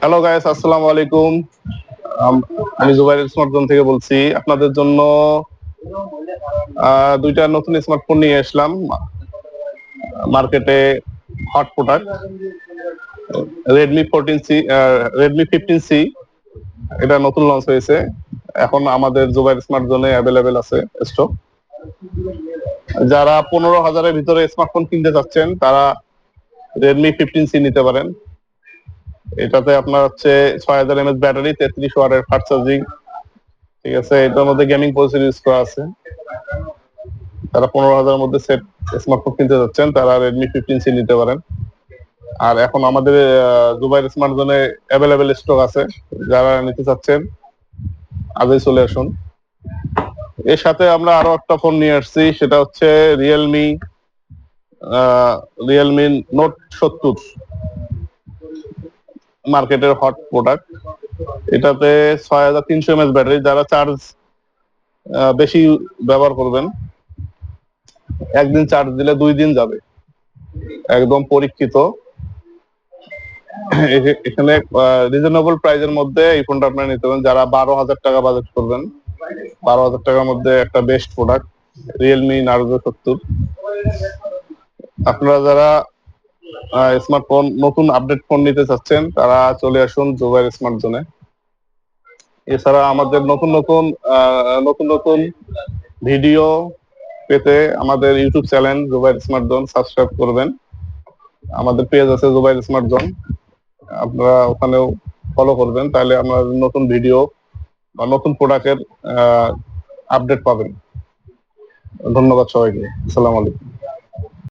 Hello guys আসসালামু আলাইকুম আম- Jubair smartphone থেকে বলছি। আপনাদের জন্য দুইটা নতুন স্মার্টফোন নিয়ে আসলাম। মার্কেটে hot product Redmi fourteen C Redmi fifteen C এটা নতুন লঞ্চ হয়েছে। এখন আমাদের জুবাইর স্মার্ট জোনে অ্যাভেলেবেল আছে স্টক যারা পনেরো হাজারের ভিতরে স্মার্টফোন কিনতে চাচ্ছেন, তারা রেডমি ফিফটিন সি নিতে পারেন। এটাতে আপনার হচ্ছে ছয় হাজার এমএচ ব্যাটারি তেত্রিশ ওয়াটের ফাস্ট চার্জিং ঠিক আছে? এটার মধ্যে গেমিং প্রসেসর ইউজ করা আছে। তারা পনেরো হাজারের মধ্যে সেট স্মার্টফোন কিনতে যাচ্ছেন তারা রেডমি ফিফটিন সি নিতে পারেন। আর এখন আমাদের আহ, জুবাইর স্মার্ট জোনে অ্যাভেলেবেল স্টক আছে। যারা নিতে চাচ্ছেন আজই চলে আসুন। এর সাথে আমরা আরও একটা ফোন নিয়ে আসছি সেটা হচ্ছে রিয়েলমি রিয়েলমি নোট সত্তর। মার্কেটের হট প্রোডাক্ট এটাতে ছয় হাজার তিনশো এমএস ব্যাটারি যারা চার্জ বেশি ব্যবহার করবেন, একদিন চার্জ দিলে দুই দিন যাবে। একদম পরীক্ষিত। এখে- এখানে রিজনেবল প্রাইজের মধ্যে এই ফোনটা আপনারা নিতে পারেন, যারা বারো হাজার টাকা বাজেট করবেন। বারো হাজার টাকার মধ্যে একটা বেস্ট প্রোডাক্ট রিয়েলমি নার্জো সত্তর। আপনারা যারা স্মার্টফোন নতুন আপডেট ফোন নিতে চাচ্ছেন, তারা চলে আসুন জুবাইর স্মার্ট জোনে এছাড়া আমাদের নতুন নতুন নতুন নতুন ভিডিও পেতে আমাদের YouTube channel Zubair smart zone subscribe করবেন। আমাদের পেজ আছে জুবাইর স্মার্ট জোন আপনারা ওখানেও ফলো করবেন, তাহলে আমরা নতুন ভিডিও বা নতুন প্রোডাক্টের আপডেট পাবেন। ধন্যবাদ সবাইকে। আসসালামু আলাইকুম।